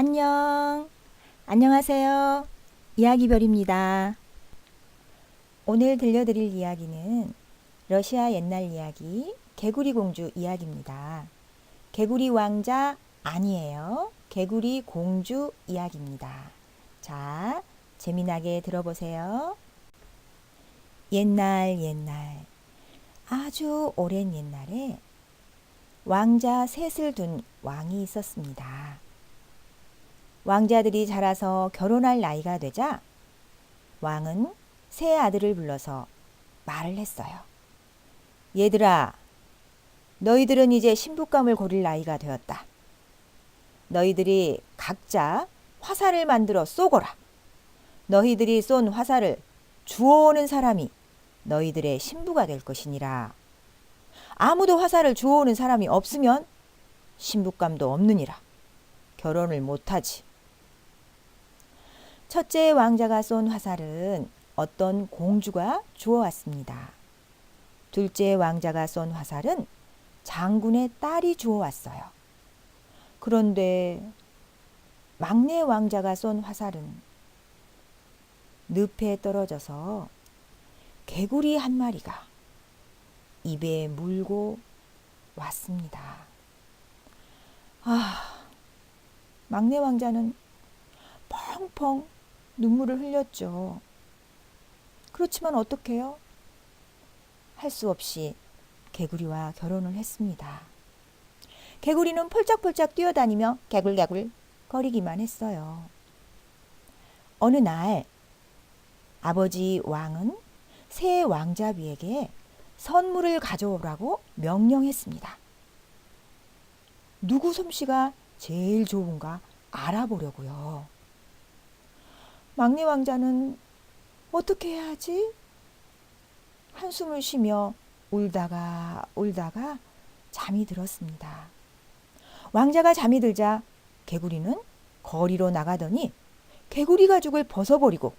안녕. 안녕하세요. 이야기별입니다. 오늘 들려드릴 이야기는 러시아 옛날 이야기 개구리 공주 이야기입니다. 개구리 왕자 아니에요. 개구리 공주 이야기입니다. 자, 재미나게 들어보세요. 옛날 옛날 아주 오랜 옛날에 왕자 셋을 둔 왕이 있었습니다. 왕자들이 자라서 결혼할 나이가 되자 왕은 세 아들을 불러서 말을 했어요. 얘들아, 너희들은 이제 신부감을 고릴 나이가 되었다. 너희들이 각자 화살을 만들어 쏘거라. 너희들이 쏜 화살을 주워오는 사람이 너희들의 신부가 될 것이니라. 아무도 화살을 주워오는 사람이 없으면 신부감도 없느니라. 결혼을 못하지. 첫째 왕자가 쏜 화살은 어떤 공주가 주워왔습니다. 둘째 왕자가 쏜 화살은 장군의 딸이 주워왔어요. 그런데 막내 왕자가 쏜 화살은 늪에 떨어져서 개구리 한 마리가 입에 물고 왔습니다. 아, 막내 왕자는 펑펑 눈물을 흘렸죠. 그렇지만 어떡해요? 할 수 없이 개구리와 결혼을 했습니다. 개구리는 폴짝폴짝 뛰어다니며 개굴개굴 거리기만 했어요. 어느 날 아버지 왕은 새 왕자비에게 선물을 가져오라고 명령했습니다. 누구 솜씨가 제일 좋은가 알아보려고요. 막내 왕자는 어떻게 해야 하지? 한숨을 쉬며 울다가 울다가 잠이 들었습니다. 왕자가 잠이 들자 개구리는 거리로 나가더니 개구리 가죽을 벗어버리고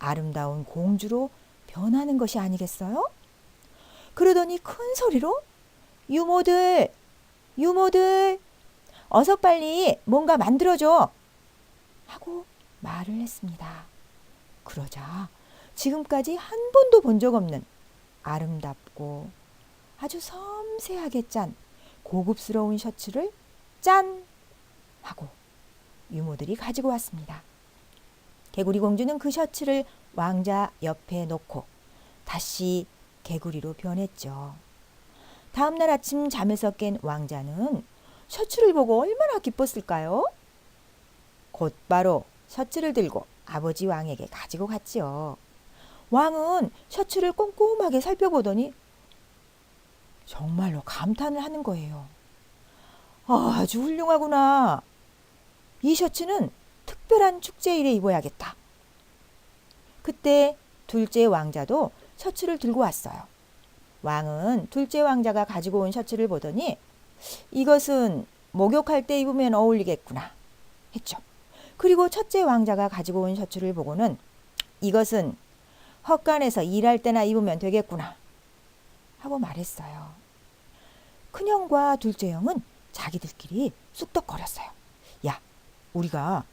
아름다운 공주로 변하는 것이 아니겠어요? 그러더니 큰 소리로 유모들, 유모들, 어서 빨리 뭔가 만들어줘! 하고 말을 했습니다. 그러자 지금까지 한 번도 본 적 없는 아름답고 아주 섬세하게 짠 고급스러운 셔츠를 짠! 하고 유모들이 가지고 왔습니다. 개구리 공주는 그 셔츠를 왕자 옆에 놓고 다시 개구리로 변했죠. 다음 날 아침 잠에서 깬 왕자는 셔츠를 보고 얼마나 기뻤을까요? 곧바로 셔츠를 들고 아버지 왕에게 가지고 갔지요. 왕은 셔츠를 꼼꼼하게 살펴보더니 정말로 감탄을 하는 거예요. 아, 아주 훌륭하구나. 이 셔츠는 특별한 축제일에 입어야겠다. 그때 둘째 왕자도 셔츠를 들고 왔어요. 왕은 둘째 왕자가 가지고 온 셔츠를 보더니 이것은 목욕할 때 입으면 어울리겠구나 했죠. 그리고 첫째 왕자가 가지고 온 셔츠를 보고는 이것은 헛간에서 일할 때나 입으면 되겠구나 하고 말했어요. 큰형과 둘째 형은 자기들끼리 쑥덕거렸어요. 야, 우리가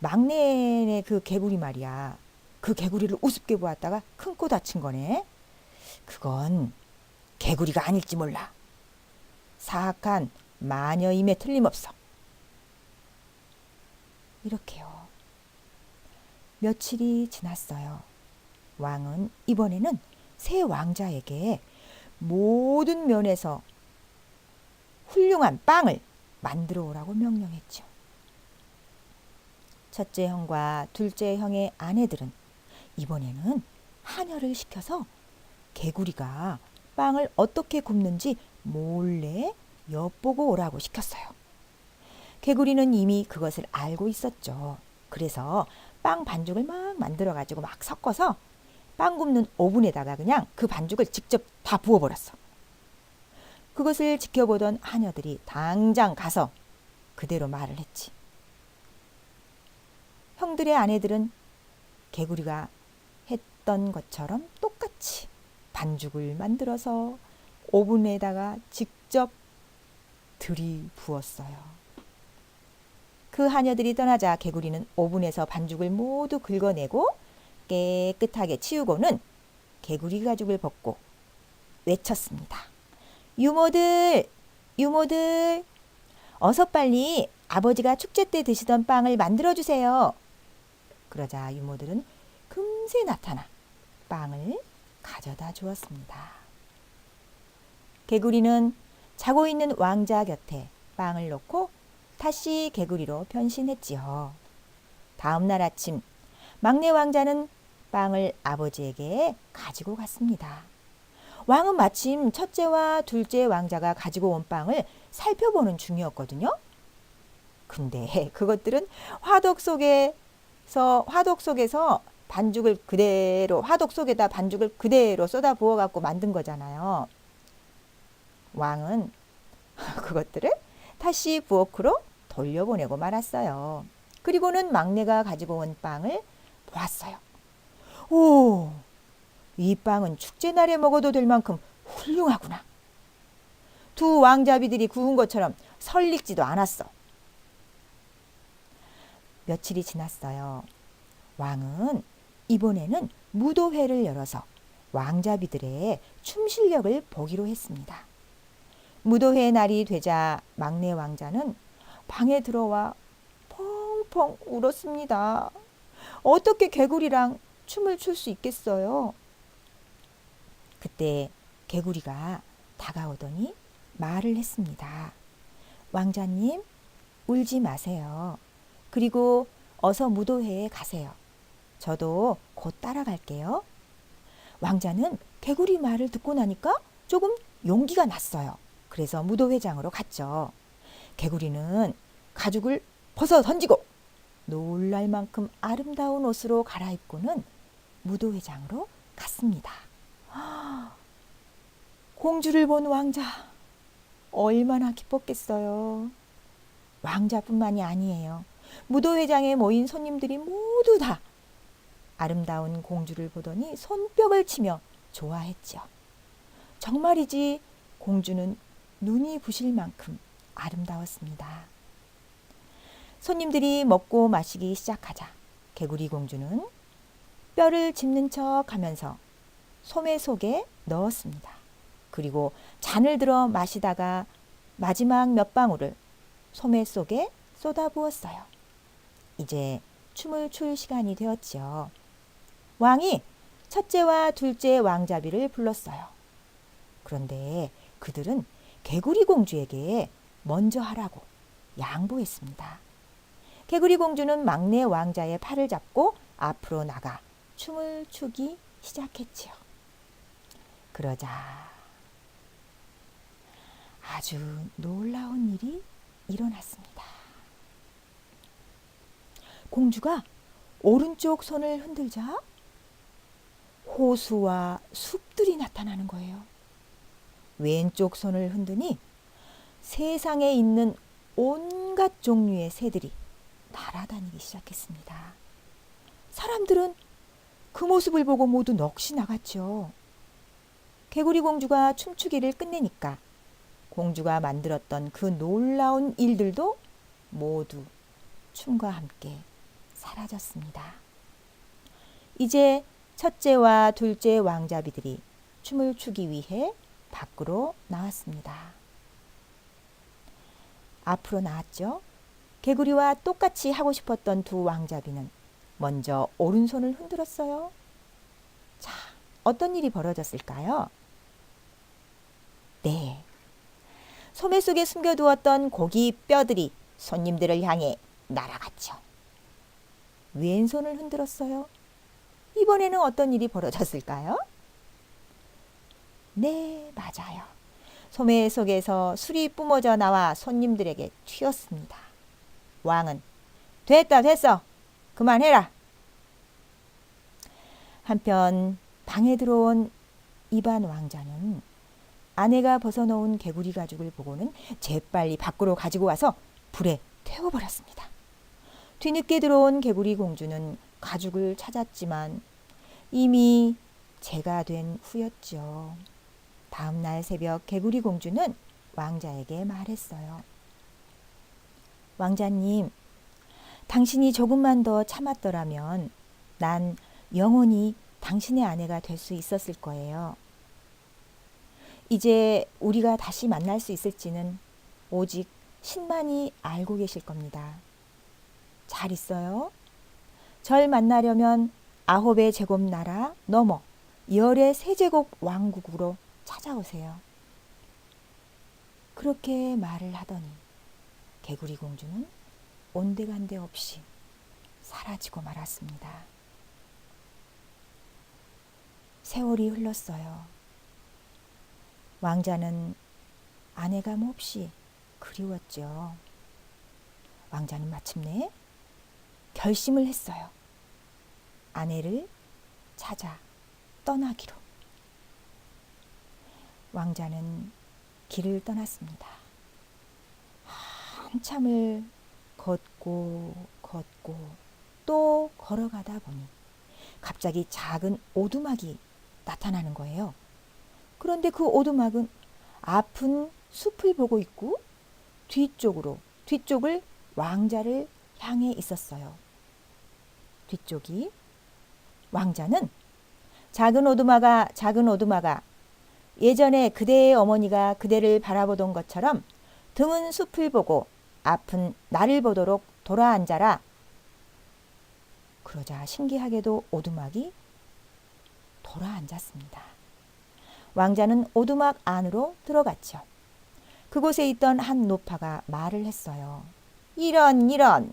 막내의 그 개구리 말이야. 그 개구리를 우습게 보았다가 큰 코 다친 거네. 그건 개구리가 아닐지 몰라. 사악한 마녀임에 틀림없어. 이렇게요. 며칠이 지났어요. 왕은 이번에는 새 왕자에게 모든 면에서 훌륭한 빵을 만들어 오라고 명령했죠. 첫째 형과 둘째 형의 아내들은 이번에는 한여를 시켜서 개구리가 빵을 어떻게 굽는지 몰래 엿보고 오라고 시켰어요. 개구리는 이미 그것을 알고 있었죠. 그래서 빵 반죽을 막 만들어 가지고 막 섞어서 빵 굽는 오븐에다가 그냥 그 반죽을 직접 다 부어 버렸어. 그것을 지켜보던 하녀들이 당장 가서 그대로 말을 했지. 형들의 아내들은 개구리가 했던 것처럼 똑같이 반죽을 만들어서 오븐에다가 직접 들이부었어요. 그 하녀들이 떠나자 개구리는 오븐에서 반죽을 모두 긁어내고 깨끗하게 치우고는 개구리 가죽을 벗고 외쳤습니다. 유모들, 유모들, 어서 빨리 아버지가 축제 때 드시던 빵을 만들어 주세요. 그러자 유모들은 금세 나타나 빵을 가져다 주었습니다. 개구리는 자고 있는 왕자 곁에 빵을 놓고 다시 개구리로 변신했지요. 다음 날 아침 막내 왕자는 빵을 아버지에게 가지고 갔습니다. 왕은 마침 첫째와 둘째 왕자가 가지고 온 빵을 살펴보는 중이었거든요. 근데 그것들은 화덕 속에서 화덕 속에서 반죽을 그대로 화덕 속에다 반죽을 그대로 쏟아 부어 갖고 만든 거잖아요. 왕은 그것들을 다시 부엌으로 돌려보내고 말았어요. 그리고는 막내가 가지고 온 빵을 보았어요. 오, 이 빵은 축제날에 먹어도 될 만큼 훌륭하구나. 두 왕자비들이 구운 것처럼 설익지도 않았어. 며칠이 지났어요. 왕은 이번에는 무도회를 열어서 왕자비들의 춤 실력을 보기로 했습니다. 무도회 날이 되자 막내 왕자는 방에 들어와 펑펑 울었습니다. 어떻게 개구리랑 춤을 출 수 있겠어요? 그때 개구리가 다가오더니 말을 했습니다. 왕자님, 울지 마세요. 그리고 어서 무도회에 가세요. 저도 곧 따라갈게요. 왕자는 개구리 말을 듣고 나니까 조금 용기가 났어요. 그래서 무도회장으로 갔죠. 개구리는 가죽을 벗어 던지고 놀랄 만큼 아름다운 옷으로 갈아입고는 무도회장으로 갔습니다. 공주를 본 왕자 얼마나 기뻤겠어요. 왕자뿐만이 아니에요. 무도회장에 모인 손님들이 모두 다 아름다운 공주를 보더니 손뼉을 치며 좋아했죠. 정말이지 공주는 눈이 부실 만큼 아름다웠습니다. 손님들이 먹고 마시기 시작하자 개구리 공주는 뼈를 짚는 척 하면서 소매 속에 넣었습니다. 그리고 잔을 들어 마시다가 마지막 몇 방울을 소매 속에 쏟아부었어요. 이제 춤을 출 시간이 되었지요. 왕이 첫째와 둘째 왕자비를 불렀어요. 그런데 그들은 개구리 공주에게 먼저 하라고 양보했습니다. 개구리 공주는 막내 왕자의 팔을 잡고 앞으로 나가 춤을 추기 시작했지요. 그러자 아주 놀라운 일이 일어났습니다. 공주가 오른쪽 손을 흔들자 호수와 숲들이 나타나는 거예요. 왼쪽 손을 흔드니 세상에 있는 온갖 종류의 새들이 날아다니기 시작했습니다. 사람들은 그 모습을 보고 모두 넋이 나갔죠. 개구리 공주가 춤추기를 끝내니까 공주가 만들었던 그 놀라운 일들도 모두 춤과 함께 사라졌습니다. 이제 첫째와 둘째 왕자비들이 춤을 추기 위해 밖으로 나왔습니다. 앞으로 나왔죠. 개구리와 똑같이 하고 싶었던 두 왕자비는 먼저 오른손을 흔들었어요. 자, 어떤 일이 벌어졌을까요? 네. 소매 속에 숨겨두었던 고기 뼈들이 손님들을 향해 날아갔죠. 왼손을 흔들었어요. 이번에는 어떤 일이 벌어졌을까요? 네, 맞아요. 소매 속에서 술이 뿜어져 나와 손님들에게 튀었습니다. 왕은 됐다, 됐어. 그만해라. 한편 방에 들어온 이반 왕자는 아내가 벗어놓은 개구리 가죽을 보고는 재빨리 밖으로 가지고 와서 불에 태워버렸습니다. 뒤늦게 들어온 개구리 공주는 가죽을 찾았지만 이미 재가 된 후였죠. 다음 날 새벽 개구리 공주는 왕자에게 말했어요. 왕자님, 당신이 조금만 더 참았더라면 난 영원히 당신의 아내가 될 수 있었을 거예요. 이제 우리가 다시 만날 수 있을지는 오직 신만이 알고 계실 겁니다. 잘 있어요? 절 만나려면 아홉의 제곱 나라 넘어 열의 세제곱 왕국으로 찾아오세요. 그렇게 말을 하더니 개구리 공주는 온데간데 없이 사라지고 말았습니다. 세월이 흘렀어요. 왕자는 아내가 몹시 그리웠죠. 왕자는 마침내 결심을 했어요. 아내를 찾아 떠나기로. 왕자는 길을 떠났습니다. 한참을 걷고 걷고 또 걸어가다 보니 갑자기 작은 오두막이 나타나는 거예요. 그런데 그 오두막은 아픈 숲을 보고 있고 뒤쪽으로 뒤쪽을 왕자를 향해 있었어요. 뒤쪽이 왕자는 작은 오두막아 작은 오두막아 예전에 그대의 어머니가 그대를 바라보던 것처럼 드문 숲을 보고 아픈 나를 보도록 돌아앉아라. 그러자 신기하게도 오두막이 돌아앉았습니다. 왕자는 오두막 안으로 들어갔죠. 그곳에 있던 한 노파가 말을 했어요. 이런 이런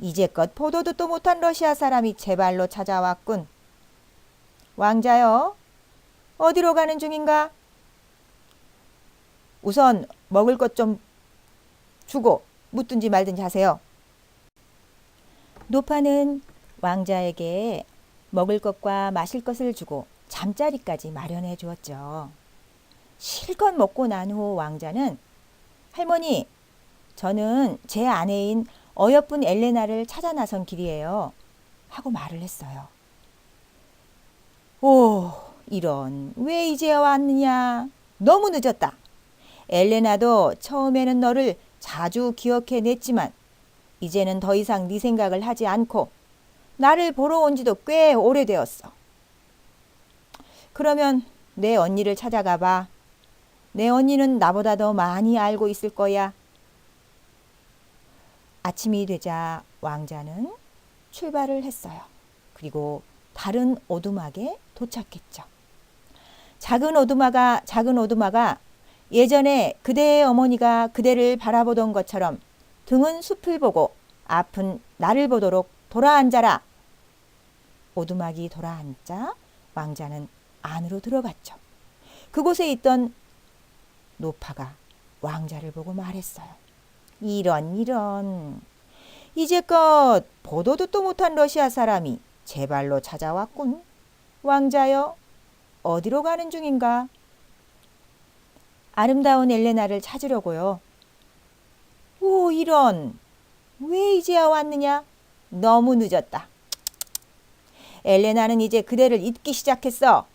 이제껏 보도 듣도 못한 러시아 사람이 제 발로 찾아왔군. 왕자여 어디로 가는 중인가? 우선 먹을 것 좀 주고 묻든지 말든지 하세요. 노파는 왕자에게 먹을 것과 마실 것을 주고 잠자리까지 마련해 주었죠. 실컷 먹고 난 후 왕자는 할머니, 저는 제 아내인 어여쁜 엘레나를 찾아 나선 길이에요. 하고 말을 했어요. 오, 이런, 왜 이제 왔느냐? 너무 늦었다. 엘레나도 처음에는 너를 자주 기억해 냈지만, 이제는 더 이상 네 생각을 하지 않고, 나를 보러 온 지도 꽤 오래되었어. 그러면 내 언니를 찾아가 봐. 내 언니는 나보다 더 많이 알고 있을 거야. 아침이 되자 왕자는 출발을 했어요. 그리고 다른 오두막에 도착했죠. 작은 오두막아, 작은 오두막아, 예전에 그대의 어머니가 그대를 바라보던 것처럼 등은 숲을 보고 아픈 나를 보도록 돌아앉아라. 오두막이 돌아앉자 왕자는 안으로 들어갔죠. 그곳에 있던 노파가 왕자를 보고 말했어요. 이런 이런 이제껏 보도 듣도 못한 러시아 사람이 제 발로 찾아왔군. 왕자여 어디로 가는 중인가? 아름다운 엘레나를 찾으려고요. 오 이런 왜 이제야 왔느냐? 너무 늦었다. 엘레나는 이제 그대를 잊기 시작했어.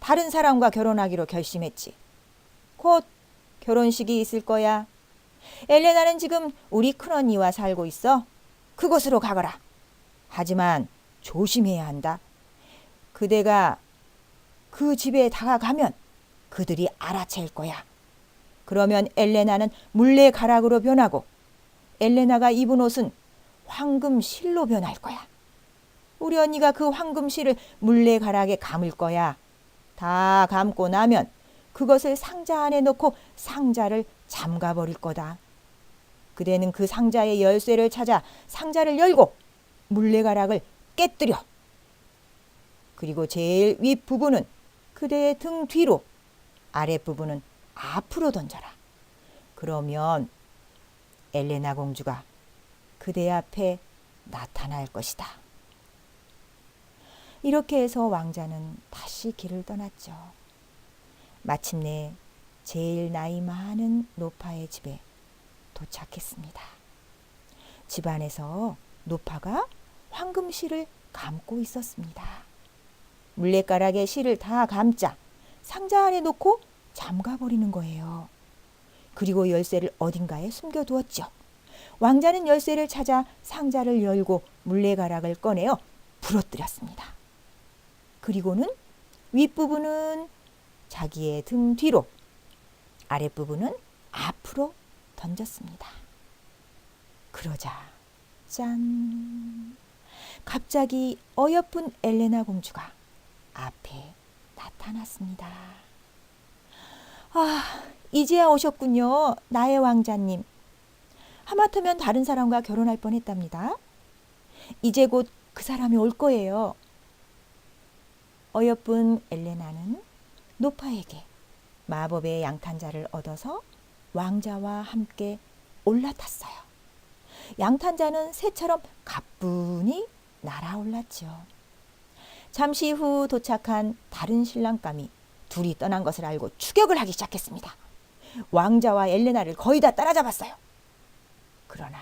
다른 사람과 결혼하기로 결심했지. 곧 결혼식이 있을 거야. 엘레나는 지금 우리 큰언니와 살고 있어. 그곳으로 가거라. 하지만 조심해야 한다. 그대가 그 집에 다가가면 그들이 알아챌 거야. 그러면 엘레나는 물레 가락으로 변하고 엘레나가 입은 옷은 황금 실로 변할 거야. 우리 언니가 그 황금 실을 물레 가락에 감을 거야. 다 감고 나면 그것을 상자 안에 넣고 상자를 잠가 버릴 거다. 그대는 그 상자의 열쇠를 찾아 상자를 열고 물레 가락을 깨뜨려. 그리고 제일 윗 부분은 그대의 등 뒤로, 아랫 부분은 앞으로 던져라. 그러면 엘레나 공주가 그대 앞에 나타날 것이다. 이렇게 해서 왕자는 다시 길을 떠났죠. 마침내 제일 나이 많은 노파의 집에 도착했습니다. 집안에서 노파가 황금실을 감고 있었습니다. 물레가락에 실을 다 감자 상자 안에 놓고 잠가 버리는 거예요. 그리고 열쇠를 어딘가에 숨겨두었죠. 왕자는 열쇠를 찾아 상자를 열고 물레가락을 꺼내어 부러뜨렸습니다. 그리고는 윗부분은 자기의 등 뒤로, 아랫부분은 앞으로 던졌습니다. 그러자 짠! 갑자기 어여쁜 엘레나 공주가 앞에 나타났습니다. 아, 이제야 오셨군요. 나의 왕자님. 하마터면 다른 사람과 결혼할 뻔 했답니다. 이제 곧 그 사람이 올 거예요. 어여쁜 엘레나는 노파에게 마법의 양탄자를 얻어서 왕자와 함께 올라탔어요. 양탄자는 새처럼 가뿐히 날아올랐지요. 잠시 후 도착한 다른 신랑감이 둘이 떠난 것을 알고 추격을 하기 시작했습니다. 왕자와 엘레나를 거의 다 따라잡았어요. 그러나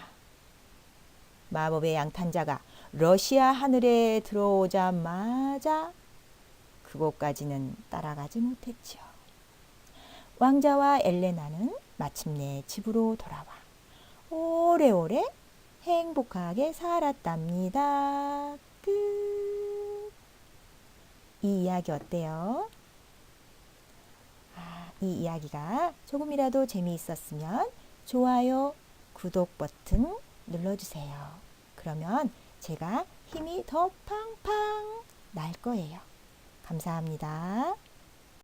마법의 양탄자가 러시아 하늘에 들어오자마자 그곳까지는 따라가지 못했지요. 왕자와 엘레나는 마침내 집으로 돌아와 오래오래 행복하게 살았답니다. 끝. 이 이야기 어때요? 아, 이 이야기가 조금이라도 재미있었으면 좋아요, 구독 버튼 눌러주세요. 그러면 제가 힘이 더 팡팡 날 거예요. 감사합니다.